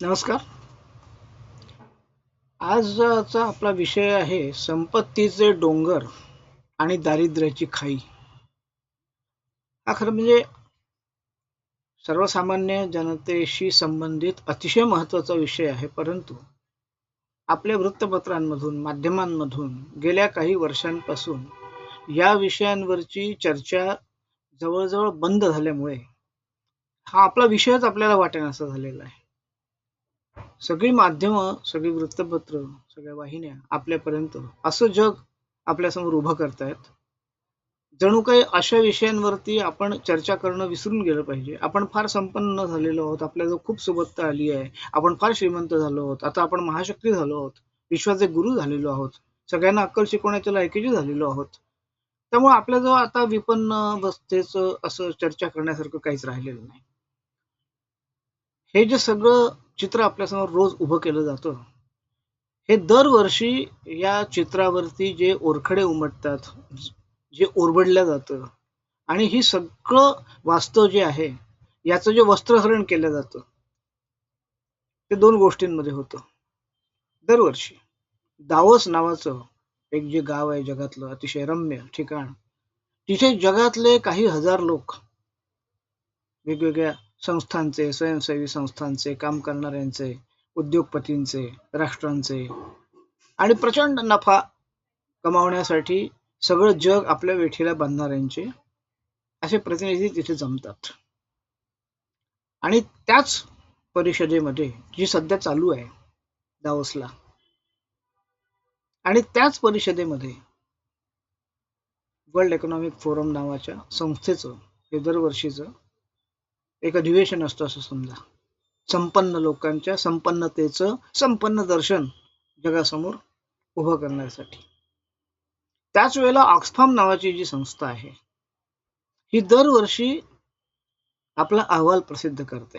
नमस्कार. आजचा आपला विषय आहे संपत्तीचे डोंगर आणि दारिद्र्याची खाई. हा खरं म्हणजे सर्वसामान्य जनतेशी संबंधित अतिशय महत्त्वाचा विषय आहे परंतु आपल्या वृत्तपत्रांमधून माध्यमांमधून गेल्या काही वर्षांपासून या विषयांवरची चर्चा जवळजवळ बंद झाल्यामुळे हा आपला विषयच आपल्याला वाटेनासा झालेला आहे. सगळी माध्यमं सगळी वृत्तपत्र सगळ्या वाहिन्या आपल्यापर्यंत असं जग आपल्यासमोर उभं करतायत. जणू काही अशा विषयांवरती आपण चर्चा करणं विसरून गेलं पाहिजे. आपण फार संपन्न झालेलो आहोत. आपल्याजवळ खूप सुबत्ता आली आहे. आपण फार श्रीमंत झालो आहोत. आता आपण महाशक्ती झालो आहोत. विश्वाचे गुरु झालेलो आहोत. सगळ्यांना अक्कल शिकवण्याच्या लायकीचे झालेलो आहोत. त्यामुळे आपल्याजवळ आता विपन्न अवस्थेचं असं चर्चा करण्यासारखं काहीच राहिलेलं नाही. हे जे सगळं चित्र आपल्यासमोर रोज उभं केलं जातं. हे दरवर्षी या चित्रावरती जे ओरखडे उमटतात जे ओरबडलं जातं आणि ही सगळं वास्तव जे आहे याचं जे वस्त्रहरण केलं जातं ते दोन गोष्टींमध्ये होतं. दरवर्षी दावस नावाचं एक जे गाव आहे जगातलं अतिशय रम्य ठिकाण तिथे जगातले काही हजार लोक वेगवेगळ्या संस्थांचे स्वयंसेवी संस्थांचे काम करणाऱ्यांचे उद्योगपतींचे राष्ट्रांचे. आणि प्रचंड नफा कमावण्यासाठी सगळं जग आपल्या वेठीला बांधणाऱ्यांचे असे प्रतिनिधी तिथे जमतात. आणि त्याच परिषदेमध्ये जी सध्या चालू आहे दावसला आणि त्याच परिषदेमध्ये वर्ल्ड इकॉनॉमिक फोरम नावाच्या संस्थेचं हे दरवर्षीचं एक अधिवेशन असतं असं समजा. संपन्न लोकांच्या संपन्नतेचं संपन्न दर्शन जगासमोर उभं करण्यासाठी. त्याच वेळेला ऑक्सफाम नावाची जी संस्था आहे ही दरवर्षी आपला अहवाल प्रसिद्ध करते.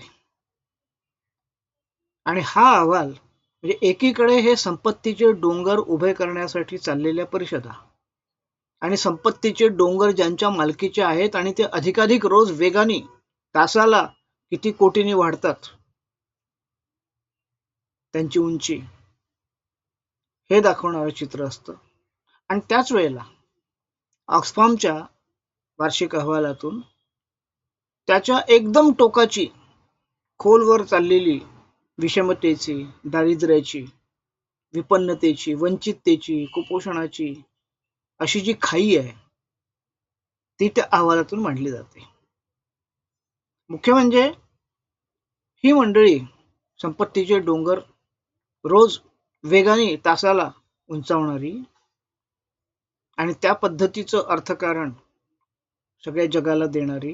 आणि हा अहवाल म्हणजे एकीकडे हे संपत्तीचे डोंगर उभे करण्यासाठी चाललेल्या परिषदा आणि संपत्तीचे डोंगर ज्यांच्या मालकीचे आहेत आणि ते अधिकाधिक रोज वेगाने तासाला किती कोटीने वाढतात? त्यांची उंची. हे दाखवणारं चित्र असतं. आणि त्याच वेळेला ऑक्सफॉर्मच्या वार्षिक अहवालातून त्याच्या एकदम टोकाची खोलवर चाललेली विषमतेची दारिद्र्याची विपन्नतेची वंचिततेची कुपोषणाची अशी जी खाई आहे ती त्या अहवालातून मांडली जाते. मुख्य म्हणजे ही मंडळी संपत्तीचे डोंगर रोज वेगाने तासाला उंचावणारी आणि त्या पद्धतीचं अर्थकारण सगळ्या जगाला देणारी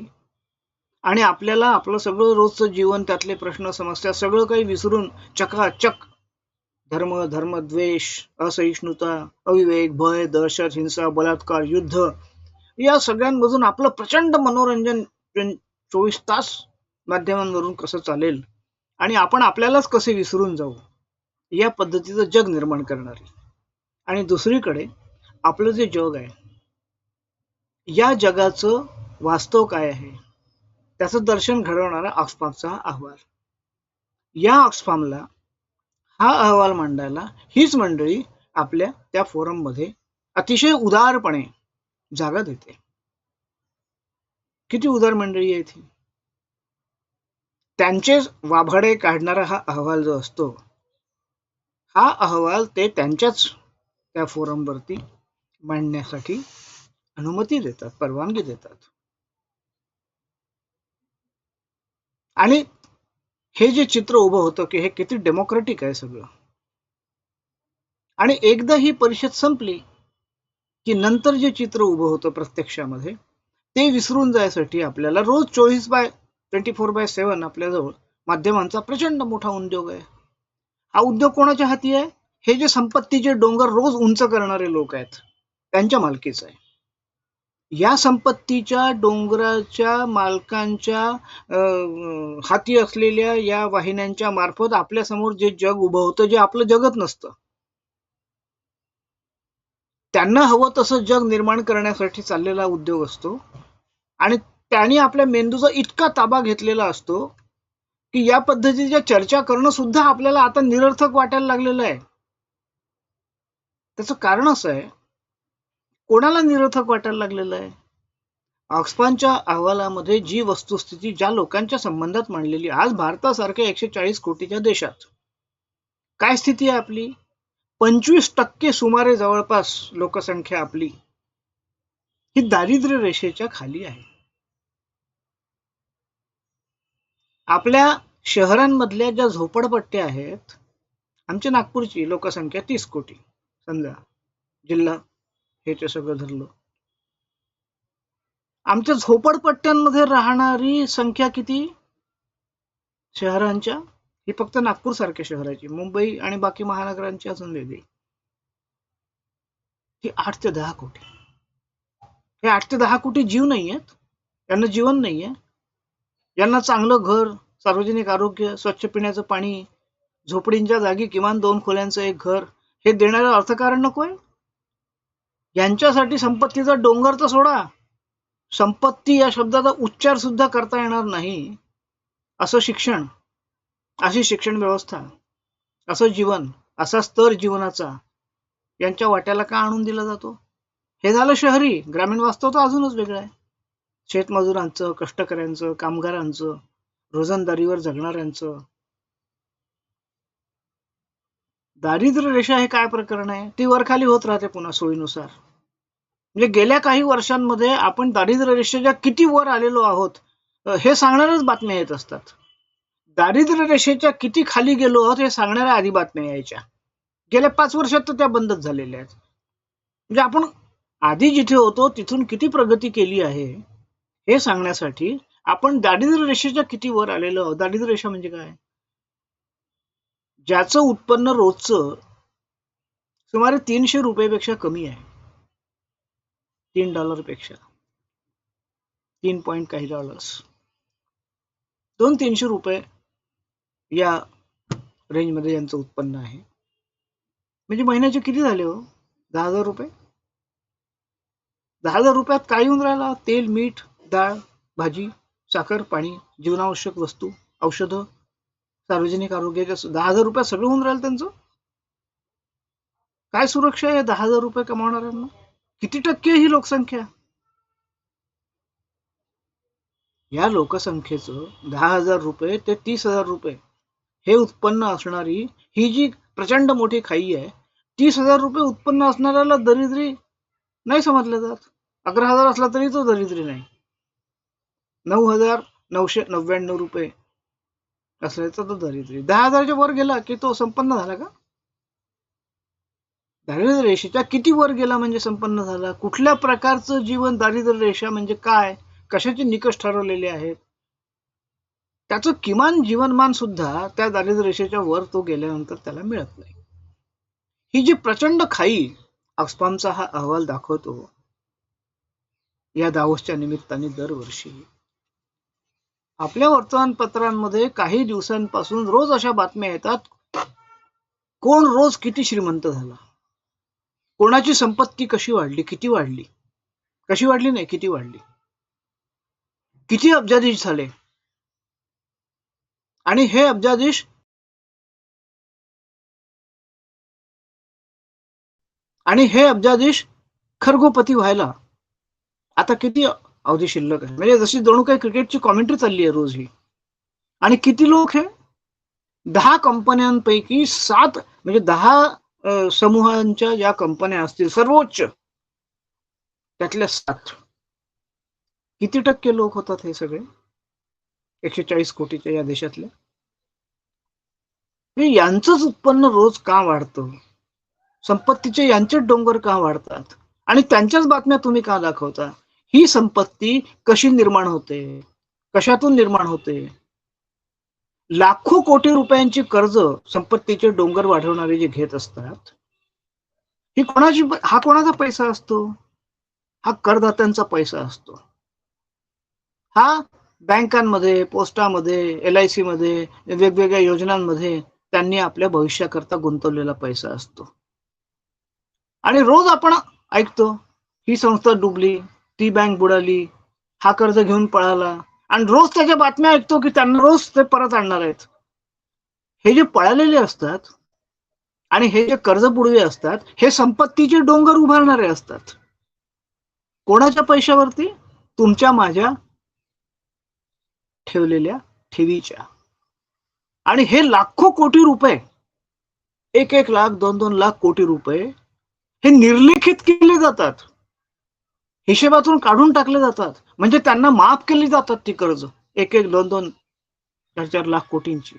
आणि आपल्याला आपलं सगळं रोजचं जीवन त्यातले प्रश्न समस्या सगळं काही विसरून चकाचक धर्म धर्मद्वेष असहिष्णुता अविवेक भय दहशत हिंसा बलात्कार युद्ध या सगळ्यांमधून आपलं प्रचंड मनोरंजन चोवीस तास माध्यमांवरून कसं चालेल आणि आपण आपल्यालाच कसे विसरून जाऊ या पद्धतीचं जग निर्माण करणारी आणि दुसरीकडे आपलं जे जग आहे या जगाचं वास्तव काय आहे त्याचं दर्शन घडवणारा ऑक्सफामचा अहवाल. या ऑक्सफामला हा अहवाल मांडायला हीच मंडळी आपल्या त्या फोरममध्ये अतिशय उदारपणे जागा देते. किती उदार मंडळी आहे ती? त्यांचे वाभाडे काढणारा हा अहवाल जो असतो हा अहवाल ते त्यांच्याच त्या फोरमवरती मांडण्यासाठी अनुमती देतात परवानगी देतात. आणि हे जे चित्र उभं होतं की हे किती डेमोक्रेटिक आहे सगळं. आणि एकदा ही परिषद संपली की नंतर जे चित्र उभं होतं प्रत्यक्षामध्ये ते विसरून जायसाठी आपल्याला रोज चोवीस by twenty four by seven आपल्याजवळ माध्यमांचा प्रचंड मोठा उद्योग आहे. हा उद्योग कोणाच्या हाती आहे? हे जे संपत्तीचे डोंगर रोज उंच करणारे लोक आहेत त्यांच्या मालकीचं आहे. या संपत्तीच्या डोंगराच्या मालकांच्या हाती असलेल्या या वाहिन्यांच्या मार्फत आपल्यासमोर जे जग उभं होतं जे आपलं जगत नसतं त्यांना हवं तसं जग निर्माण करण्यासाठी चाललेला उद्योग असतो. आणि त्यांनी आपल्या मेंदूचा इतका ताबा घेतलेला असतो की या पद्धतीच्या चर्चा करणं सुद्धा आपल्याला आता निरर्थक वाटायला लागलेलं आहे. त्याचं कारण असं आहे कोणाला निरर्थक वाटायला लागलेलं आहे? ऑक्सफामच्या अहवालामध्ये जी वस्तुस्थिती ज्या लोकांच्या संबंधात मांडलेली आज भारतासारख्या एकशे चाळीस कोटीच्या देशात काय स्थिती आहे आपली? पंचवीस टक्के सुमारे जवळपास लोकसंख्या आपली. ही दारिद्र्य रेषेच्या खाली आहे. आपल्या शहरांमधल्या ज्या झोपडपट्ट्या आहेत आमच्या नागपूरची लोकसंख्या तीस कोटी. समजा जिल्हा हे सगळं धरलं. आमच्या झोपडपट्ट्यांमध्ये राहणारी संख्या किती? शहरांच्या? ही फक्त नागपूर सारख्या शहराची. मुंबई आणि बाकी महानगरांची अजून वेगळी. ती आठ ते दहा कोटी. हे आठ ते दहा कोटी जीव नाही आहेत यांना जीवन नाहीये. यांना चांगलं घर सार्वजनिक आरोग्य स्वच्छ पिण्याचं पाणी झोपडींच्या जागी किमान दोन खोल्यांचं एक घर हे देणारं अर्थकारण नकोय यांच्यासाठी संपत्तीचा डोंगर तर सोडा. संपत्ती या शब्दाचा उच्चार सुद्धा करता येणार नाही. असं शिक्षण अशी शिक्षण व्यवस्था असं जीवन असा स्तर जीवनाचा यांच्या वाट्याला का आणून दिला जातो? हे झालं शहरी. ग्रामीण वास्तव तर अजूनच वेगळं आहे. शेतमजुरांचं कष्टकऱ्यांचं कामगारांचं रोजंदारीवर जगणाऱ्यांचं. दारिद्र्य रेषा हे काय प्रकरण आहे? ती वरखाली होत राहते पुन्हा सोयीनुसार. म्हणजे गेल्या काही वर्षांमध्ये आपण दारिद्र्य रेषेच्या किती वर आलेलो आहोत हे सांगणारच बातम्या येत असतात. दारिद्र्य रेषेच्या किती खाली गेलो आहोत हे सांगणाऱ्या आधी बातम्या यायच्या. गेल्या पाच वर्षात तर त्या बंदच झालेल्या आहेत. म्हणजे आपण आधी जिथे होतो तिथून किती प्रगती केली आहे हे सांगण्यासाठी आपण दारिद्र्य रेषेच्या किती वर आलेलो आहोत. दारिद्र्य रेषा म्हणजे काय? ज्याचं उत्पन्न रोजचं सुमारे तीनशे रुपयेपेक्षा कमी आहे. तीन डॉलरपेक्षा तीन पॉईंट काही डॉलर्स. दोन तीनशे रुपये या रेंजमध्ये यांचं उत्पन्न आहे. म्हणजे महिन्याचे किती झाले हो? दहा हजार रुपये? दहा हजार रुपयात काय येऊन राहिला? तेल मीठ डाळ भाजी साखर पाणी जीवनावश्यक वस्तू औषधं सार्वजनिक आरोग्याच्या दहा हजार रुपयात सगळं होऊन राहिलं त्यांचं? काय सुरक्षा आहे दहा हजार रुपये कमावणाऱ्यांना? किती टक्के ही लोकसंख्या? या लोकसंख्येचं दहा हजार रुपये ते तीस हजार रुपये हे उत्पन्न असणारी ही जी प्रचंड मोठी खाई आहे तीस हजार रुपये उत्पन्न असणाऱ्याला दरिद्री नाही समजलं जात. अकरा हजार असला तरी तो दरिद्री नाही. नऊ हजार नऊशे नव्याण्णव रुपये असल्याचा तो दरिद्री. दहा हजारच्या वर गेला की तो संपन्न झाला का? दारिद्र्य रेषेच्या किती वर गेला म्हणजे संपन्न झाला? कुठल्या प्रकारचं जीवन दारिद्र्य रेषा म्हणजे काय? कशाचे निकष ठरवलेले आहेत? त्याचं किमान जीवनमान सुद्धा त्या दारिद्र्य रेषेच्या वर तो गेल्यानंतर त्याला मिळत नाही. ही जी प्रचंड खाई ऑक्सफामचा हा अहवाल दाखवतो या दावोसच्या निमित्ताने दरवर्षी. आपल्या वर्तमानपत्रांमध्ये काही दिवसांपासून रोज अशा बातम्या येतात कोण रोज किती श्रीमंत झाला? कोणाची संपत्ती कशी वाढली? किती वाढली? कशी वाढली नाही किती वाढली? किती अब्जाधीश झाले? आणि हे अब्जाधीश आणि हे अब्जाधीश खरगोपती व्हायला आता किती अवधी शिल्लक आहे. म्हणजे जशी जणू काही क्रिकेटची कॉमेंट्री चालली आहे रोज ही. आणि किती लोक हे? दहा कंपन्यांपैकी सात म्हणजे दहा समूहांच्या ज्या कंपन्या असतील सर्वोच्च त्यातल्या सात. किती टक्के लोक होतात हे सगळे? एकशे चाळीस कोटीच्या या देशातल्या हे यांचंच उत्पन्न रोज का वाढतं? संपत्तीचे यांचेच डोंगर का वाढतात? आणि त्यांच्याच बातम्या तुम्ही का दाखवता? ही संपत्ती कशी निर्माण होते? कशातून निर्माण होते? लाखो कोटी रुपयांची कर्ज संपत्तीचे डोंगर वाढवणारे जे घेत असतात ही कोणाची हा कोणाचा पैसा असतो? हा करदात्यांचा पैसा असतो. हा बँकांमध्ये पोस्टामध्ये एल आय सी मध्ये वेगवेगळ्या योजनांमध्ये त्यांनी आपल्या भविष्याकरता गुंतवलेला पैसा असतो. आणि रोज आपण ऐकतो ही संस्था डुबली ती बँक बुडाली हा कर्ज घेऊन पळाला. आणि रोज त्याच्या बातम्या ऐकतो की त्यांना रोज ते परत आणणार आहेत. हे जे पळालेले असतात आणि हे जे कर्ज बुडवे असतात हे संपत्तीचे डोंगर उभारणारे असतात. कोणाच्या पैशावरती? तुमच्या माझ्या ठेवलेल्या ठेवीच्या. आणि हे लाखो कोटी रुपये एक एक लाख दोन दोन लाख कोटी रुपये हे निर्लेखित केले जातात. हिशेबातून काढून टाकले जातात. म्हणजे त्यांना माफ केली जातात ती कर्ज. एक एक दोन दोन चार चार लाख कोटींची.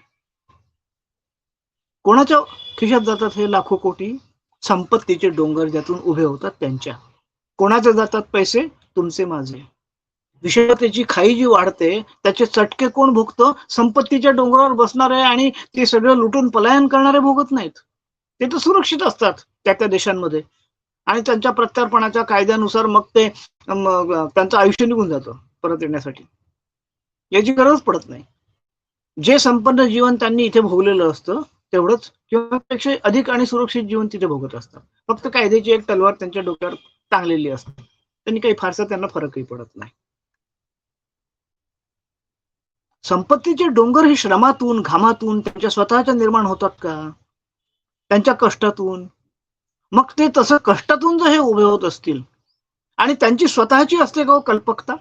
कोणाच्या खिशात जातात हे लाखो कोटी? संपत्तीचे डोंगर ज्यातून उभे होतात त्यांच्या. कोणाचे जातात पैसे? तुमचे माझे. विषमतेची खाई जी वाढते त्याचे चटके कोण भोगतं? संपत्तीच्या डोंगरावर बसणारे आणि ते सगळं लुटून पलायन करणारे भोगत नाहीत. ते तर सुरक्षित असतात त्या त्या देशांमध्ये. आणि त्यांच्या प्रत्यार्पणाच्या कायद्यानुसार मग ते त्यांचं आयुष्य निघून जातं परत येण्यासाठी. याची गरज पडत नाही. जे संपन्न जीवन त्यांनी इथे भोगलेलं असतं तेवढंच. किंवा पेक्षा अधिक आणि सुरक्षित जीवन तिथे भोगत असतात फक्त कायद्याची एक तलवार त्यांच्या डोक्यावर टांगलेली असते. त्यांनी काही फारसा त्यांना फरकही पडत नाही. संपत्तीचे डोंगर हे श्रमातून घामातून त्यांच्या स्वतःच्या निर्माण होतात का? त्यांच्या कष्टातून मग ते तसं कष्टातून जर हे उभे होत असतील आणि त्यांची स्वतःची असते का हो कल्पकता?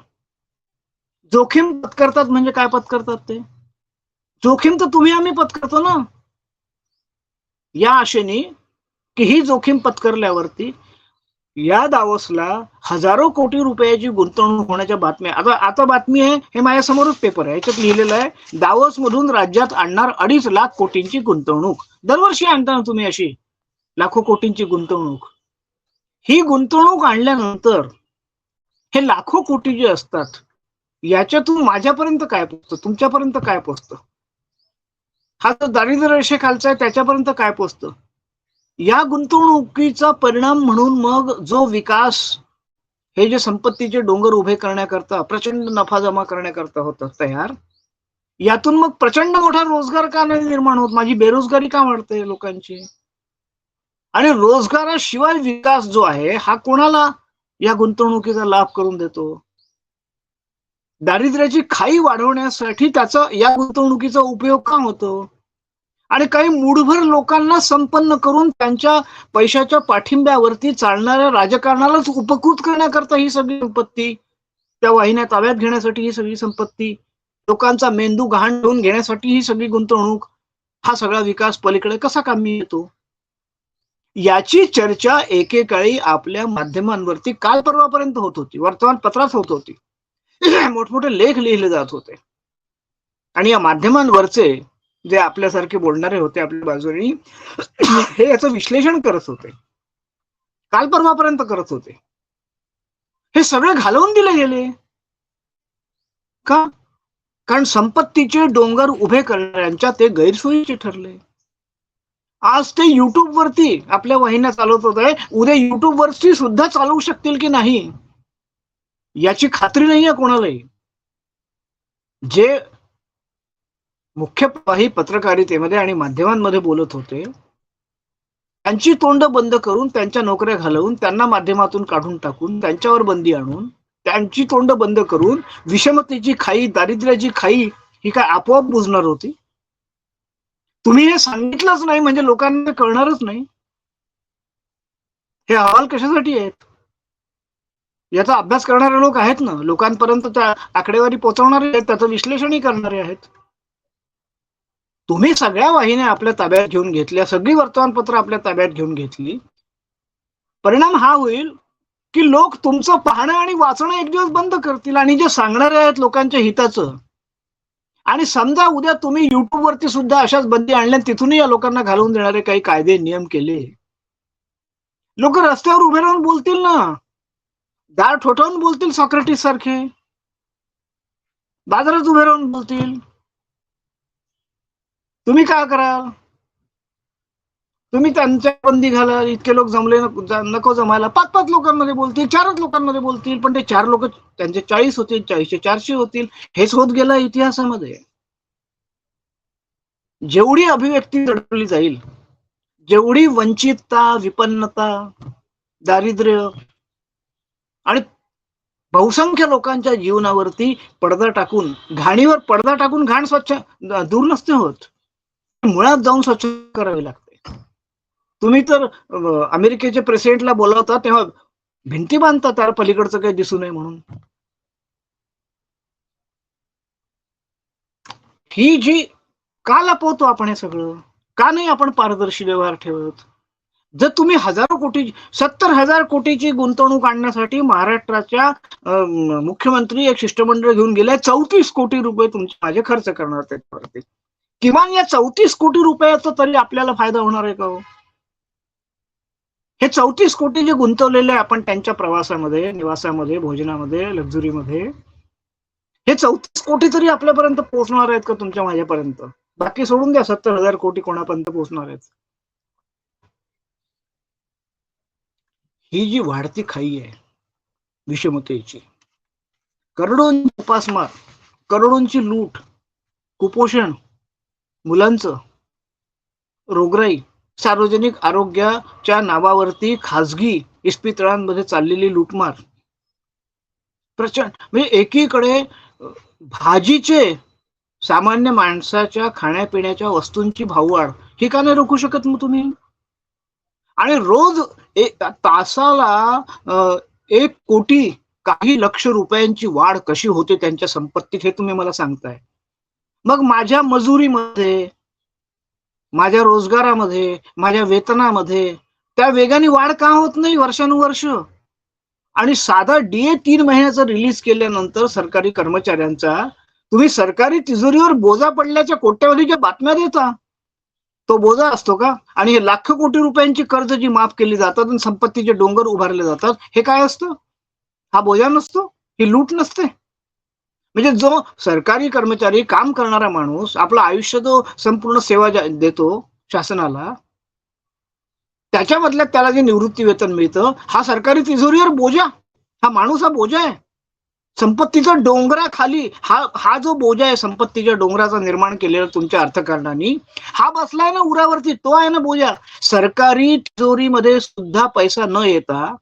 जोखीम पत्करतात म्हणजे काय पत्करतात ते? जोखीम तर तुम्ही आम्ही पत्करतो ना. या आशेने की ही जोखीम पत्करल्यावरती या दावसला हजारो कोटी रुपयाची गुंतवणूक होण्याच्या बातम्या आता आता बातमी आहे हे माझ्यासमोरच पेपर आहे याच्यात लिहिलेलं आहे दावोस मधून राज्यात आणणार अडीच लाख कोटींची गुंतवणूक. दरवर्षी आणता ना तुम्ही अशी? लाखो कोटींची गुंतवणूक. ही गुंतवणूक आणल्यानंतर हे लाखो कोटी जे असतात याच्यातून माझ्यापर्यंत काय पोचतं? तुमच्यापर्यंत काय पोचतं? हा जो दारिद्र्य रेषेखालचा आहे त्याच्यापर्यंत काय पोचतं? या गुंतवणुकीचा परिणाम म्हणून मग जो विकास हे जे संपत्तीचे डोंगर उभे करण्याकरता प्रचंड नफा जमा करण्याकरता होतं तयार यातून मग प्रचंड मोठा रोजगार का नाही निर्माण होत? माझी बेरोजगारी का वाढते लोकांची? आणि रोजगाराशिवाय विकास जो आहे हा कोणाला या गुंतवणुकीचा लाभ करून देतो? दारिद्र्याची खाई वाढवण्यासाठी त्याचा या गुंतवणुकीचा उपयोग का होतो? आणि काही मूडभर लोकांना संपन्न करून त्यांच्या पैशाच्या पाठिंब्यावरती चालणाऱ्या राजकारणालाच उपकृत करण्याकरता ही सगळी संपत्ती त्या वाहिन्या ताब्यात घेण्यासाठी ही सगळी संपत्ती लोकांचा मेंदू घाण ठेवून घेण्यासाठी ही सगळी गुंतवणूक हा सगळा विकास पलीकडे कसा कामी येतो? याची चर्चा एकेकाळी आपल्या माध्यमांवरती काल परवापर्यंत होत होती. वर्तमानपत्रात होत होती. मोठमोठे लेख लिहिले जात होते. आणि या माध्यमांवरचे जे आपल्यासारखे बोलणारे होते आपल्या बाजूनी हे याचं विश्लेषण करत होते. काल परवापर्यंत करत होते. हे सगळे घालवून दिले गेले. का? कारण संपत्तीचे डोंगर उभे करणाऱ्यांच्या ते गैरसोयीचे ठरले. आज ते युट्यूब वरती आपल्या वाहिन्या चालवत होत. आहे उद्या युट्यूब वरती सुद्धा चालवू शकतील की नाही? याची खात्री नाहीये कोणालाही. जे मुख्य प्रवाही पत्रकारितेमध्ये आणि माध्यमांमध्ये बोलत होते त्यांची तोंड बंद करून त्यांच्या नोकऱ्या घालवून त्यांना माध्यमातून काढून टाकून त्यांच्यावर बंदी आणून त्यांची तोंड बंद करून विषमतेची खाई दारिद्र्याची खाई ही काय आपोआप बुजणार होती? तुम्ही हे सांगितलंच नाही म्हणजे लोकांना कळणारच नाही. हे अहवाल कशासाठी आहेत? याचा अभ्यास करणारे लोक आहेत ना? लोकांपर्यंत त्या आकडेवारी पोहोचवणारे आहेत त्याचं विश्लेषणही करणारे आहेत. तुम्ही सगळ्या वाहिन्या आपल्या ताब्यात घेऊन घेतल्या सगळी वर्तमानपत्र आपल्या ताब्यात घेऊन घेतली. परिणाम हा होईल की लोक तुमचं पाहणं आणि वाचणं एक दिवस बंद करतील आणि जे सांगणारे आहेत लोकांच्या हिताचं आणि समजा उद्या तुम्ही युट्यूबवरती सुद्धा अशाच बंदी आणल्या तिथूनही या लोकांना घालवून देणारे काही कायदे नियम केले. लोक रस्त्यावर उभे राहून बोलतील ना. दार ठोठावून बोलतील सॉक्रेटिस सारखे. बाजारात उभे राहून बोलतील. तुम्ही काय कराल? तुम्ही त्यांच्या बंदी घाला इतके लोक जमले नको जमायला. पाच पाच लोकांमध्ये बोलतील चारच लोकांमध्ये बोलतील पण ते चार लोक त्यांचे चाळीस होतील चाळीसशे चारशे होतील हेच होत गेला इतिहासामध्ये. जेवढी अभिव्यक्ती दडवली जाईल जेवढी वंचितता विपन्नता दारिद्र्य आणि बहुसंख्य लोकांच्या जीवनावरती पडदा टाकून घाणीवर पडदा टाकून घाण स्वच्छ दूर नसते होत. मुळात जाऊन स्वच्छ करावी लागते. तुम्ही तर अमेरिकेच्या प्रेसिडेंटला बोलावता तेव्हा भिंती बांधता त्याला पलीकडचं काही दिसू नये म्हणून. ही जी का लपवतो आपण हे सगळं? का नाही आपण पारदर्शी व्यवहार ठेवत? जर तुम्ही हजारो कोटी सत्तर हजार कोटीची गुंतवणूक आणण्यासाठी महाराष्ट्राच्या मुख्यमंत्री एक शिष्टमंडळ घेऊन गेले चौतीस कोटी रुपये तुमचे माझे खर्च करणार त्याच्यावरती किमान या चौतीस कोटी रुपयाचा तरी आपल्याला फायदा होणार आहे का हो? हे चौतीस कोटी जे गुंतवलेले आहे आपण त्यांच्या प्रवासामध्ये निवासामध्ये भोजनामध्ये लक्झुरीमध्ये हे चौतीस कोटी तरी आपल्यापर्यंत पोहोचणार आहेत का तुमच्या माझ्यापर्यंत? बाकी सोडून द्या सत्तर हजार कोटी कोणापर्यंत पोहोचणार आहेत. ही जी वाढती खाई आहे विषमतेची करोडोंची उपासमार करोडोंची लूट कुपोषण मुलांचं रोगराई सार्वजनिक आरोग्याच्या नावावरती खाजगी इस्पितळांमध्ये चाललेली लूटमार. प्रचंड म्हणजे एकीकडे भाजीचे सामान्य माणसाच्या खाण्यापिण्याच्या वस्तूंची भाववाढ ही का नाही रोखू शकत मग तुम्ही? आणि रोज एक तासाला एक कोटी काही लक्ष रुपयांची वाढ कशी होते त्यांच्या संपत्तीत हे तुम्ही मला सांगताय. मग माझ्या मजुरीमध्ये माझ्या रोजगारामध्ये माझ्या वेतनामध्ये त्या वेगाने वाढ का होत नाही वर्षानुवर्ष? आणि साधा डीए तीन महिन्याचा रिलीज केल्यानंतर सरकारी कर्मचाऱ्यांचा तुम्ही सरकारी तिजोरीवर बोजा पडल्याच्या कोट्यावधीच्या बातम्या देता. तो बोजा असतो का? आणि हे लाख कोटी रुपयांची कर्ज जी माफ केली जातात आणि संपत्तीचे डोंगर उभारले जातात हे काय असतं? हा बोजा नसतो ही लूट नसते. म्हणजे जो सरकारी कर्मचारी काम करणारा माणूस आपलं आयुष्य जो संपूर्ण सेवा देतो शासनाला त्याच्यामधल्या त्याला जे निवृत्ती वेतन मिळतं हा सरकारी तिजोरीवर बोजा. हा माणूस हा बोजा आहे. संपत्तीचा डोंगराखाली हा हा जो बोजा आहे संपत्तीच्या डोंगराचा निर्माण केलेला तुमच्या अर्थकारणाने हा बसलाय ना उरावरती तो आहे ना बोजा. सरकारी तिजोरीमध्ये सुद्धा पैसा न येता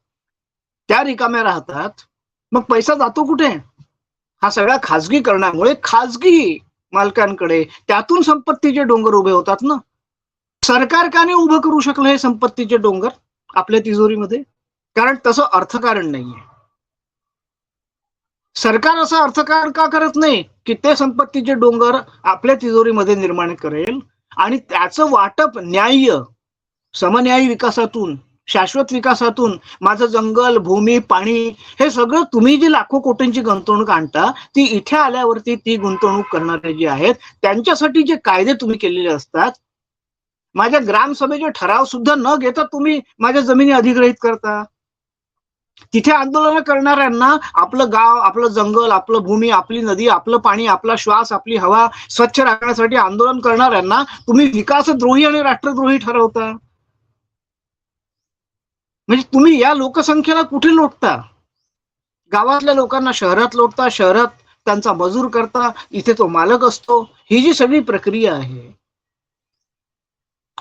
त्या रिकाम्या राहतात. मग पैसा जातो कुठे? हा सगळा खाजगीकरणामुळे खाजगी मालकांकडे त्यातून संपत्तीचे डोंगर उभे होतात ना सरकार काने उभं करू शकलं हे संपत्तीचे डोंगर आपल्या तिजोरीमध्ये? कारण तसं अर्थकारण नाहीये. सरकार असं अर्थकारण का करत नाही? की ते संपत्तीचे डोंगर आपल्या तिजोरीमध्ये निर्माण करेल आणि त्याचं वाटप न्याय्य समन्यायी विकासातून शाश्वत विकासातून माझं जंगल भूमी पाणी हे सगळं तुम्ही जी लाखो कोटींची गुंतवणूक आणता ती इथे आल्यावरती ती गुंतवणूक करणारे जे आहेत त्यांच्यासाठी जे कायदे तुम्ही केलेले असतात माझ्या ग्रामसभेचे ठराव सुद्धा न घेता तुम्ही माझ्या जमिनी अधिग्रहित करता. तिथे आंदोलन करणाऱ्यांना आपलं गाव आपलं जंगल आपलं भूमी आपली नदी आपलं पाणी आपला श्वास आपली हवा स्वच्छ राखण्यासाठी आंदोलन करणाऱ्यांना तुम्ही विकासद्रोही आणि राष्ट्रद्रोही ठरवता. म्हणजे तुम्ही या लोकसंख्येला कुठे लोटता? गावातल्या लोकांना शहरात लोटता शहरात त्यांचा मजूर करता इथे तो मालक असतो ही जी सगळी प्रक्रिया आहे.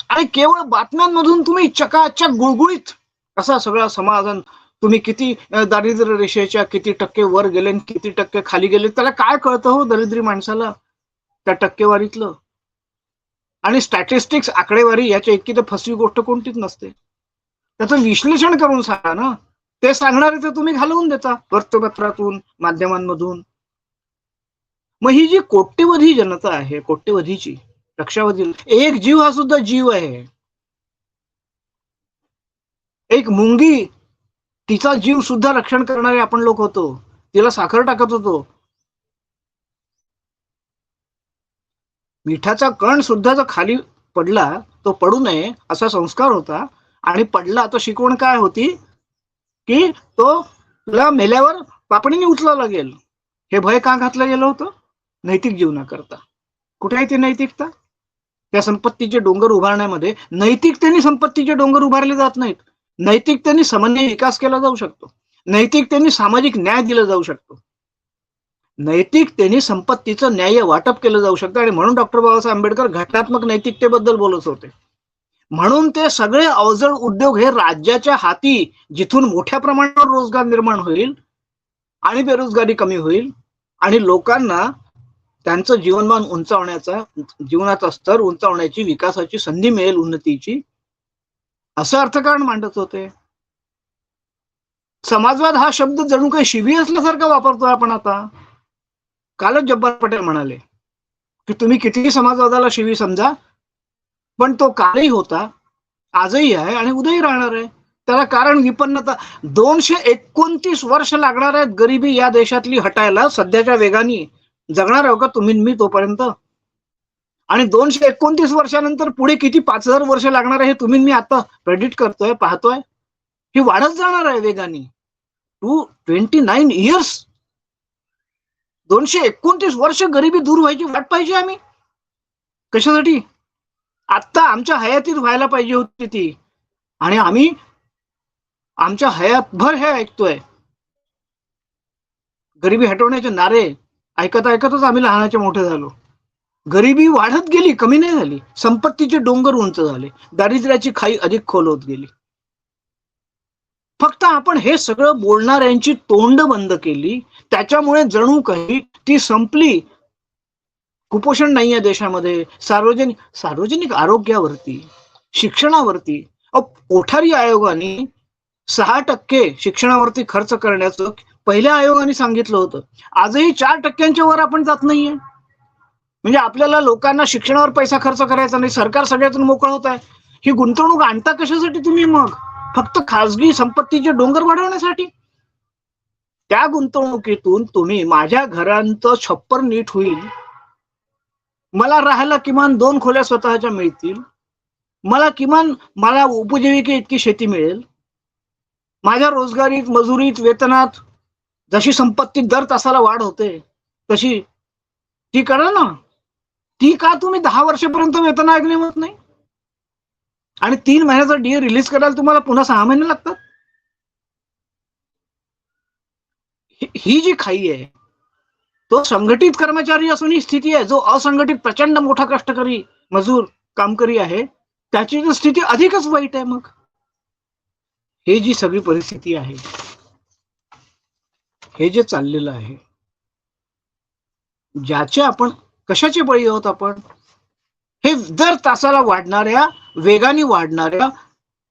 आणि केवळ बातम्यांमधून तुम्ही चकाचक गुळगुळीत असा सगळा समाधान तुम्ही किती दारिद्र्य रेषेच्या किती टक्के वर गेले आणि किती टक्के खाली गेले त्याला काय कळतं हो दरिद्री माणसाला? त्या टक्केवारीतलं. आणि स्टॅटिस्टिक्स आकडेवारी याच्या इतकी तर फसवी गोष्ट कोणतीच नसते. त्याचं विश्लेषण करून सांगा ना. ते सांगणारे तर तुम्ही घालवून देता वृत्तपत्रातून माध्यमांमधून. मग ही जी कोट्यवधी जनता आहे कोट्यवधीची लक्षावधी एक जीव हा सुद्धा जीव आहे. एक मुंगी तिचा जीव सुद्धा रक्षण करणारे आपण लोक होतो. तिला साखर टाकत होतो. मिठाचा कण सुद्धा जर खाली पडला तो पडू नये असा संस्कार होता. आणि पडला तो शिकवण काय होती? की तो तुला मेल्यावर पापणीने उचलावं लागेल हे भय का घातलं गेलं होतं? नैतिक जीवनाकरता. कुठे आहे ती नैतिकता? त्या संपत्तीचे डोंगर उभारण्यामध्ये नैतिकतेने संपत्तीचे डोंगर उभारले जात नाहीत. नैतिकतेने समन्वय विकास केला जाऊ शकतो. नैतिकतेने सामाजिक न्याय दिला जाऊ शकतो. नैतिकतेने संपत्तीचं न्याय वाटप केलं जाऊ शकतं. आणि म्हणून डॉक्टर बाबासाहेब आंबेडकर घटनात्मक नैतिकतेबद्दल बोलत होते. म्हणून ते सगळे अवजड उद्योग हे राज्याच्या हाती जिथून मोठ्या प्रमाणावर रोजगार निर्माण होईल आणि बेरोजगारी कमी होईल आणि लोकांना त्यांचं जीवनमान उंचावण्याचा जीवनाचा स्तर उंचावण्याची विकासाची संधी मिळेल उन्नतीची असं अर्थकारण मांडत होते. समाजवाद हा शब्द जणू काही शिवी असल्यासारखा वापरतोय आपण आता. कालच जब्बार पटेल म्हणाले की तुम्ही किती समाजवादाला शिवी समजा पण तो कालही होता आजही आहे आणि उद्याही राहणार आहे. त्याला कारण विपन्नता दोनशे एकोणतीस वर्ष लागणार आहेत गरिबी या देशातली हटायला. सध्याच्या वेगाने जगणार आहो का तुम्ही मी तोपर्यंत? आणि दोनशे एकोणतीस वर्षानंतर पुढे किती पाच हजार वर्ष लागणार आहे हे तुम्ही मी आता प्रेडिक्ट करतोय पाहतोय? ही वाढत जाणार आहे वेगाने. टू ट्वेंटी नाईन इयर्स दोनशे एकोणतीस वर्ष गरिबी दूर व्हायची वाट पाहिजे आम्ही. कशासाठी? आत्ता आमच्या हयातीत व्हायला पाहिजे होती ती. आणि आम्ही आमच्या हयातभर हे ऐकतोय. गरिबी हटवण्याचे नारे ऐकत ऐकतच आम्ही लहानाचे मोठे झालो. गरिबी वाढत गेली कमी नाही झाली. संपत्तीचे डोंगर उंच झाले. दारिद्र्याची खाई अधिक खोल होत गेली. फक्त आपण हे सगळं बोलणाऱ्यांची तोंड बंद केली. त्याच्यामुळे जणू काही ती संपली. कुपोषण नाही आहे देशामध्ये. सार्वजनिक सार्वजनिक आरोग्यावरती शिक्षणावरती कोठारी आयोगाने सहा टक्के शिक्षणावरती खर्च करण्याचं पहिल्या आयोगाने सांगितलं होतं. आजही चार टक्क्यांच्या वर आपण जात नाहीये. म्हणजे आपल्याला लोकांना शिक्षणावर पैसा खर्च करायचा नाही. सरकार सगळ्यातून मोकळ होत आहे. ही गुंतवणूक आणता कशासाठी तुम्ही मग? फक्त खासगी संपत्तीचे डोंगर वाढवण्यासाठी? त्या गुंतवणुकीतून तुम्ही माझ्या घरांचं छप्पर नीट होईल. मला राहायला किमान दोन खोल्या स्वतःच्या मिळतील. मला किमान मला उपजीविके इतकी शेती मिळेल. माझ्या रोजगारीत मजुरीत वेतनात जशी संपत्ती दर तासाला वाढ होते तशी ती करा ना. ती का तुम्ही दहा वर्षापर्यंत वेतन ऐकणे होत नाही? आणि तीन महिन्याचा डी रिलीज करायला तुम्हाला पुन्हा सहा महिने लागतात? ही जी खाई आहे तो संघटित कर्मचारी असून ही स्थिती आहे. जो असंघटित प्रचंड मोठा कष्टकरी मजूर कामकरी आहे त्याची तर स्थिती अधिकच वाईट आहे मग. हे जी सगळी परिस्थिती आहे हे जे चाललेलं आहे ज्याचे आपण कशाचे बळी आहोत आपण? हे दर तासाला वाढणाऱ्या वेगाने वाढणाऱ्या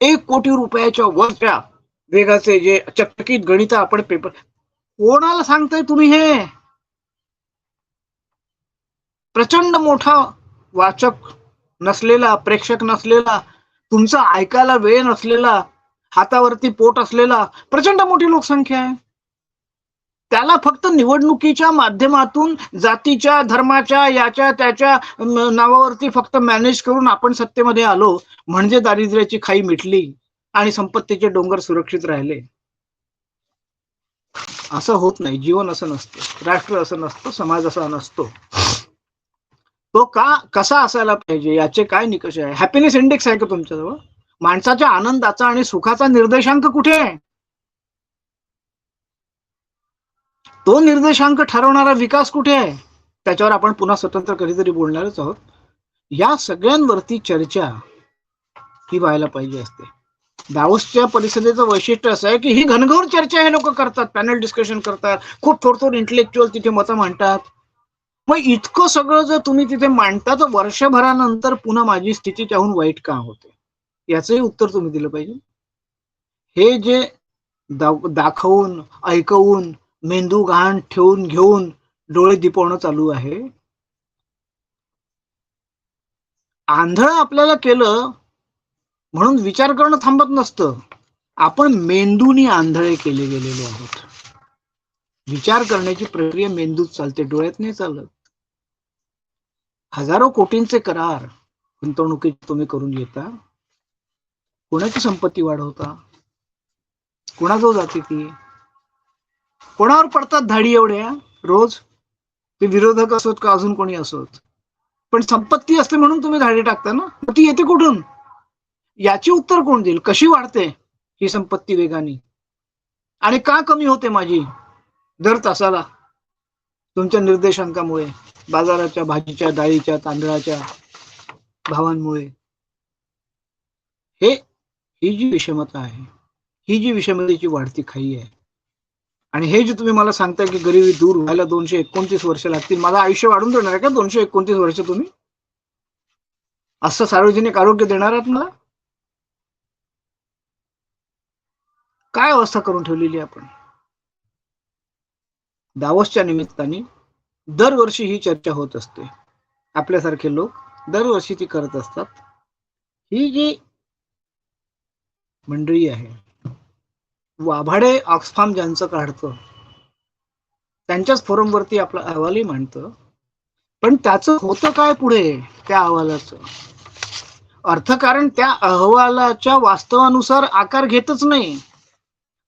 एक कोटी रुपयाच्या वरच्या वेगाचे जे चकचकीत गणित आपण पेपर कोणाला सांगताय तुम्ही हे? प्रचंड मोठा वाचक नसलेला प्रेक्षक नसलेला तुमचा ऐकायला वेळ नसलेला हातावरती पोट असलेला प्रचंड मोठी लोकसंख्या आहे. त्याला फक्त निवडणुकीच्या माध्यमातून जातीच्या धर्माच्या याच्या त्याच्या नावावरती फक्त मॅनेज करून आपण सत्तेमध्ये आलो म्हणजे दारिद्र्याची खाई मिटली आणि संपत्तीचे डोंगर सुरक्षित राहिले. असं होत नाही. जीवन असं नसतं. राष्ट्र असं नसतं. समाज असा नसतो. तो का कसा असायला पाहिजे याचे काय निकष आहे? हॅपीनेस इंडेक्स आहे का तुमच्याजवळ? माणसाच्या आनंदाचा आणि सुखाचा निर्देशांक कुठे आहे? तो निर्देशांक ठरवणारा विकास कुठे आहे? त्याच्यावर आपण पुन्हा स्वतंत्र कधीतरी बोलणारच आहोत. या सगळ्यांवरती चर्चा ही व्हायला पाहिजे असते. दावोसच्या परिषदेचं वैशिष्ट्य असं आहे की ही घनघोर चर्चा हे लोक करतात पॅनल डिस्कशन करतात खूप थोड थोड तिथे मतं मांडतात. मग इतकं सगळं जर तुम्ही तिथे मांडता तर वर्षभरानंतर पुन्हा माझी स्थिती त्याहून वाईट का होते? याचंही उत्तर तुम्ही दिलं पाहिजे. हे जे दाखवून ऐकवून मेंदू घाण ठेवून घेऊन डोळे दिपवणं चालू आहे. आंधळ आपल्याला केलं म्हणून विचार करणं थांबत नसतं. आपण मेंदूनी आंधळे केले गेलेलो आहोत. विचार करण्याची प्रक्रिया मेंदूत चालते डोळ्यात नाही चालत. हजारो कोटींचे करार गुंतवणुकीत तुम्ही करून घेता. कोणाची संपत्ती वाढवता? कोणाजवळ जाते ती? कोणावर पडतात धाडी एवढ्या? रोज? ते विरोधक असोत का अजून कोणी असोत? पण संपत्ती असते म्हणून तुम्ही धाडी टाकता ना? मग ती येते कुठून? याची उत्तर कोण देईल? कशी वाढते ही संपत्ती वेगाने? आणि का कमी होते माझी? दर तासाला तुमच्या निर्देशांकामुळे बाजाराच्या भाजीच्या डाळीच्या तांदळाच्या भावांमुळे. हे ही जी विषमता आहे ही जी विषमतेची वाढती खाई आहे आणि हे जे तुम्ही मला सांगताय की गरिबी दूर व्हायला दोनशे एकोणतीस वर्ष लागतील माझं आयुष्य वाढून देणार आहे का दोनशे एकोणतीस वर्ष तुम्ही? असं सार्वजनिक आरोग्य देणार आहात मला? काय अवस्था करून ठेवलेली आहे आपण? दावसच्या निमित्ताने दरवर्षी ही चर्चा होत असते. आपल्यासारखे लोक दरवर्षी ती करत असतात. ही जी मंडळी आहे वाभाडे ऑक्सफार्म ज्यांचं काढतं त्यांच्याच फोरमवरती आपला अहवालही मांडतं. पण त्याचं होतं काय पुढे त्या अहवालाचं? अर्थकारण त्या अहवालाच्या वास्तवानुसार आकार घेतच नाही.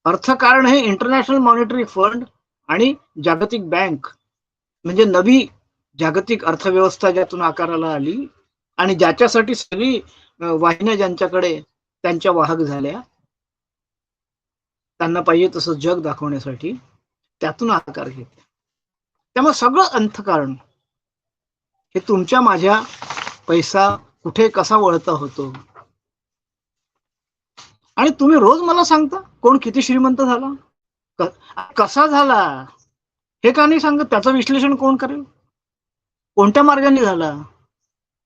अर्थकारण हे इंटरनॅशनल मॉनिटरी फंड आणि जागतिक बँक म्हणजे नवी जागतिक अर्थव्यवस्था ज्यातून आकाराला आली आणि ज्याच्यासाठी सगळी वाहिन्या ज्यांच्याकडे त्यांच्या वाहक झाल्या त्यांना पाहिजे तसं जग दाखवण्यासाठी त्यातून आकार घेतला. त्यामुळे सगळं अंतकारण हे तुमच्या माझ्या पैसा कुठे कसा वळता होतो? आणि तुम्ही रोज मला सांगता कोण किती श्रीमंत झाला? कसा झाला? हे का नाही सांगत? त्याचं विश्लेषण कोण करेल? कोणत्या मार्गाने झाला?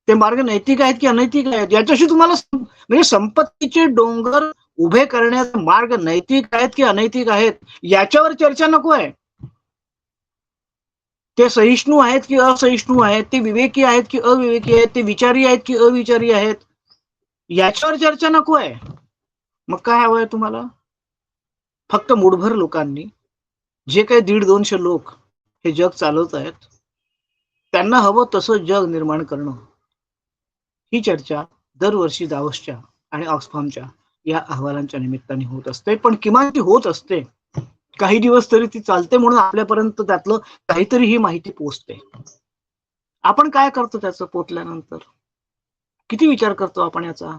ते मार्ग नैतिक आहेत की अनैतिक आहेत? याच्याशी तुम्हाला म्हणजे संपत्तीचे डोंगर उभे करण्याचे मार्ग नैतिक आहेत की अनैतिक आहेत? याच्यावर चर्चा नको आहे. ते सहिष्णू आहेत की असहिष्णू आहेत? ते विवेकी आहेत की अविवेकी आहेत? ते विचारी आहेत की अविचारी आहेत? याच्यावर चर्चा नको आहे. मग काय हवंय तुम्हाला? फक्त मुठभर लोकांनी जे काही दीड दोनशे लोक हे जग चालवत आहेत त्यांना हवं तसं जग निर्माण करणं. ही चर्चा दरवर्षी दावसच्या आणि ऑक्सफॉर्मच्या या अहवालांच्या निमित्ताने होत असते. पण किमान ती होत असते काही दिवस तरी ती चालते म्हणून आपल्यापर्यंत त्यातलं काहीतरी ही माहिती पोचते. आपण काय करतो त्याचं पोचल्यानंतर किती विचार करतो आपण याचा?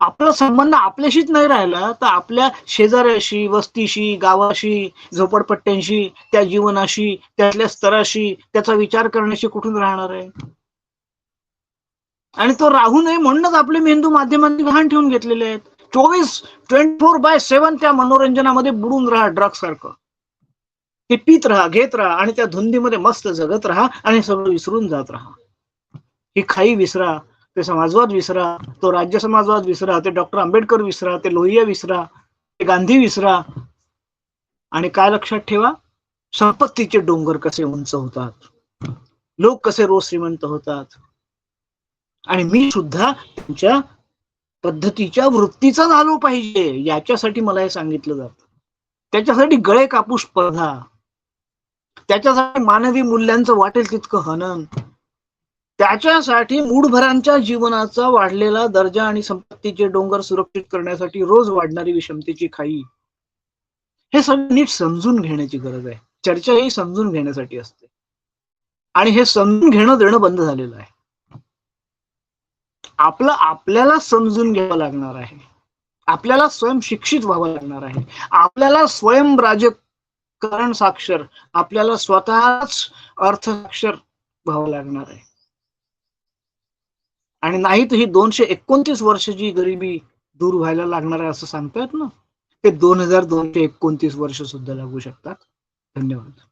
आपला संबंध आपल्याशीच नाही राहिला तर आपल्या शेजाऱ्याशी वस्तीशी गावाशी झोपडपट्ट्यांशी त्या जीवनाशी त्यातल्या स्तराशी त्याचा विचार करण्याशी कुठून राहणार आहे? आणि तो राहू नये म्हणूनच आपले मेंदू माध्यमांनी गहाण ठेवून घेतलेले आहेत. चोवीस ट्वेंटी फोर बाय सेवन त्या मनोरंजनामध्ये बुडून राहा ड्रग सारखं. ते पित राहा घेत राहा आणि त्या धुंदीमध्ये मस्त जगत राहा आणि सगळं विसरून जात राहा. ही खाई विसरा ते समाजवाद विसरा तो राज्य समाजवाद विसरा ते डॉक्टर आंबेडकर विसरा ते लोहिया विसरा ते गांधी विसरा. आणि काय लक्षात ठेवा? संपत्तीचे डोंगर कसे उंच होतात? लोक कसे रोज श्रीमंत होतात? आणि मी सुद्धा त्यांच्या पद्धतीच्या वृत्तीचा झालो पाहिजे याच्यासाठी मला हे सांगितलं जात. त्याच्यासाठी गळे कापूस स्पर्धा त्याच्यासाठी मानवी मूल्यांचं वाटेल तितकं हनन. त्याच्यासाठी मूढभरांच्या जीवनाचा वाढलेला दर्जा आणि संपत्तीचे डोंगर सुरक्षित करण्यासाठी रोज वाढणारी विषमतेची खाई. हे सगळं नीट समजून घेण्याची गरज आहे. चर्चा ही समजून घेण्यासाठी असते. आणि हे समजून घेणं देणं बंद झालेलं आहे. आपलं आपल्याला समजून घ्यावं लागणार आहे. आपल्याला स्वयं शिक्षित व्हावं लागणार आहे. आपल्याला स्वयं राजकारण साक्षर आपल्याला स्वतःच अर्थसाक्षर व्हावं लागणार आहे. आणि नाही तर ही दोनशे एकोणतीस वर्षाची गरिबी दूर व्हायला लागणार आहे असं सांगतायत ना? ते दोन हजार दोनशे एकोणतीस वर्ष सुद्धा लागू शकतात. धन्यवाद.